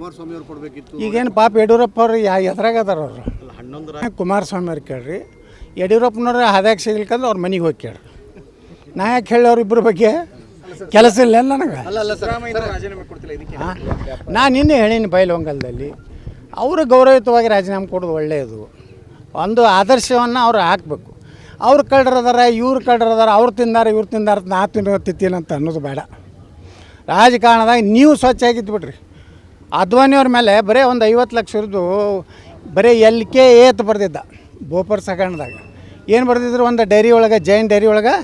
ಕುಮಾರಸ್ವಾಮಿ ಅವ್ರು ಕೊಡಬೇಕಿತ್ತು. ಈಗೇನು ಪಾಪ ಯಡಿಯೂರಪ್ಪ ಅವ್ರು ಯಾ ಎದ್ರಾಗ ಅದಾರ ಅವರು. ಹನ್ನೊಂದರ ಕುಮಾರಸ್ವಾಮಿ ಅವ್ರು ಕೇಳ್ರಿ. ಯಡಿಯೂರಪ್ಪನವ್ರ ಹದಾಗ ಸಿಗ್ಲಿಕ್ಕಂದ್ರೆ ಅವ್ರ ಮನೆಗೆ ಹೋಗಿ ಕೇಳ್ರಿ. ನಾ ಯಾಕೆ ಹೇಳಿ ಅವ್ರಿಬ್ಬರ ಬಗ್ಗೆ? ಕೆಲಸ ಇಲ್ಲ ನನಗೆ? ಅಲ್ಲ ಅಲ್ಲ ಸರ್ ಹಾಂ? ನಾನು ನಿನ್ನೆ ಹೇಳೀನಿ ಬೈಲೊಂಗಲದಲ್ಲಿ ಅವರು ಗೌರವಯುತವಾಗಿ ರಾಜೀನಾಮೆ ಕೊಡೋದು ಒಳ್ಳೆಯದು. ಒಂದು ಆದರ್ಶವನ್ನು ಅವ್ರು ಹಾಕಬೇಕು. ಅವ್ರು ಕಳ್ಳರದಾರ ಇವ್ರು ಕಳ್ಳರದಾರ ಅವ್ರು ತಿಂದಾರ ಇವ್ರು ತಿಂದಾರ ನಾ ತಿನ್ನೋ ತಿತ್ತೀನಿ ಅಂತ ಅನ್ನೋದು ಬೇಡ. ರಾಜಕಾರಣದಾಗ ನೀವು ಸ್ವಚ್ಛ ಆಗಿದ್ದು ಬಿಡ್ರಿ. ಅದ್ವಾನಿಯವ್ರ ಮೇಲೆ ಬರೀ ಒಂದು ಐವತ್ತು ಲಕ್ಷದ್ದು ಬರೀ ಎಲ್ ಕೆ ಏತ್ ಬರೆದಿದ್ದ ಬೋಪರ್ ಸಗಣದಾಗ. ಏನು ಬರೆದಿದ್ರು ಒಂದು ಡೈರಿ ಒಳಗೆ, ಜೈನ್ ಡೈರಿ ಒಳಗೆ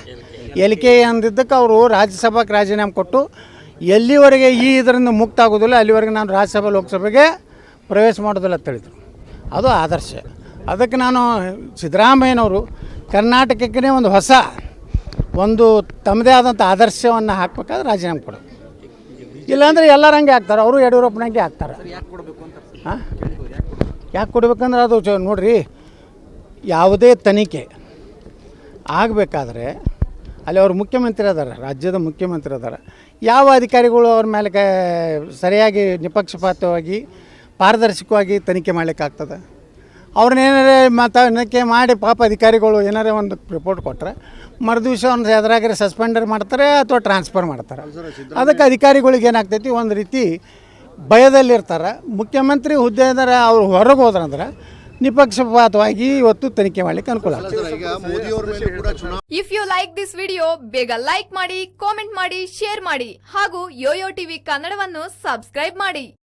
ಎಲ್ ಕೆ ಅಂದಿದ್ದಕ್ಕೆ ಅವರು ರಾಜ್ಯಸಭಾಕ್ಕೆ ರಾಜೀನಾಮೆ ಕೊಟ್ಟು ಎಲ್ಲಿವರೆಗೆ ಈ ಇದರಿಂದ ಮುಕ್ತ ಆಗೋದಿಲ್ಲ, ಅಲ್ಲಿವರೆಗೆ ನಾನು ರಾಜ್ಯಸಭಾ, ಲೋಕಸಭೆಗೆ ಪ್ರವೇಶ ಮಾಡೋದಿಲ್ಲ ಅಂತ ಹೇಳಿದರು. ಅದು ಆದರ್ಶ. ಅದಕ್ಕೆ ನಾನು ಸಿದ್ದರಾಮಯ್ಯನವರು ಕರ್ನಾಟಕಕ್ಕೆ ಒಂದು ಹೊಸ, ಒಂದು ತಮ್ಮದೇ ಆದಂಥ ಆದರ್ಶವನ್ನು ಹಾಕಬೇಕಾದ್ರೆ ರಾಜೀನಾಮೆ ಕೊಡು ಇಲ್ಲಾಂದ್ರೆ ಎಲ್ಲರಂಗೆ ಹಾಕ್ತಾರೆ. ಅವರು ಯಡಿಯೂರಪ್ಪನಂಗೆ ಹಾಕ್ತಾರೆ. ಹಾಂ? ಯಾಕೆ ಕೊಡ್ಬೇಕಂದ್ರೆ ಅದು ಚ- ನೋಡ್ರಿ ಯಾವುದೇ ತನಿಖೆ ಆಗಬೇಕಾದ್ರೆ ಅಲ್ಲಿ ಅವ್ರು ಮುಖ್ಯಮಂತ್ರಿ ಅದಾರ ರಾಜ್ಯದ ಮುಖ್ಯಮಂತ್ರಿ ಅದಾರ. ಯಾವ ಅಧಿಕಾರಿಗಳು ಅವ್ರ ಮೇಲೆ ಕ ಸರಿಯಾಗಿ ನಿಪಕ್ಷಪಾತವಾಗಿ ಪಾರದರ್ಶಕವಾಗಿ ತನಿಖೆ ಮಾಡ್ಲಿಕ್ಕಾಗ್ತದೆ? ಅವ್ರನ್ನ ಏನಾರೇ ಮತ್ತು ತನಿಖೆ ಮಾಡಿ ಪಾಪ ಅಧಿಕಾರಿಗಳು ಏನಾರೇ ಒಂದು ರಿಪೋರ್ಟ್ ಕೊಟ್ಟರೆ ಮರುದಿವಸ ಒಂದು ಎದುರಾಗ್ರೆ ಸಸ್ಪೆಂಡರ್ ಮಾಡ್ತಾರೆ ಅಥವಾ ಟ್ರಾನ್ಸ್ಫರ್ ಮಾಡ್ತಾರೆ. ಅದಕ್ಕೆ ಅಧಿಕಾರಿಗಳಿಗೆ ಏನಾಗ್ತೈತಿ ಒಂದು ರೀತಿ ಭಯದಲ್ಲಿರ್ತಾರೆ. ಮುಖ್ಯಮಂತ್ರಿ ಹುದ್ದೆದಾರ ಅವ್ರು ಹೊರಗೆ ಹೋದ್ರಂದ್ರೆ ನಿಪಕ್ಷಪಾತವಾಗಿ ಇವತ್ತು ತನಿಖೆ ಮಾಡ್ಲಿಕ್ಕೆ ಅನುಕೂಲ ಆಗ್ತದೆ. ಈಗ ಮೋದಿ ಅವ್ರ ಮೇಲೆ ಕೂಡ ಚುನಾವಣೆ if you like this video ಬೇಗ ಲೈಕ್ ಮಾಡಿ ಕಾಮೆಂಟ್ ಮಾಡಿ ಶೇರ್ ಮಾಡಿ ಹಾಗೂ ಯೋಯೋ ಟಿವಿ ಕನ್ನಡವನ್ನು ಸಬ್ಸ್ಕ್ರೈಬ್ ಮಾಡಿ.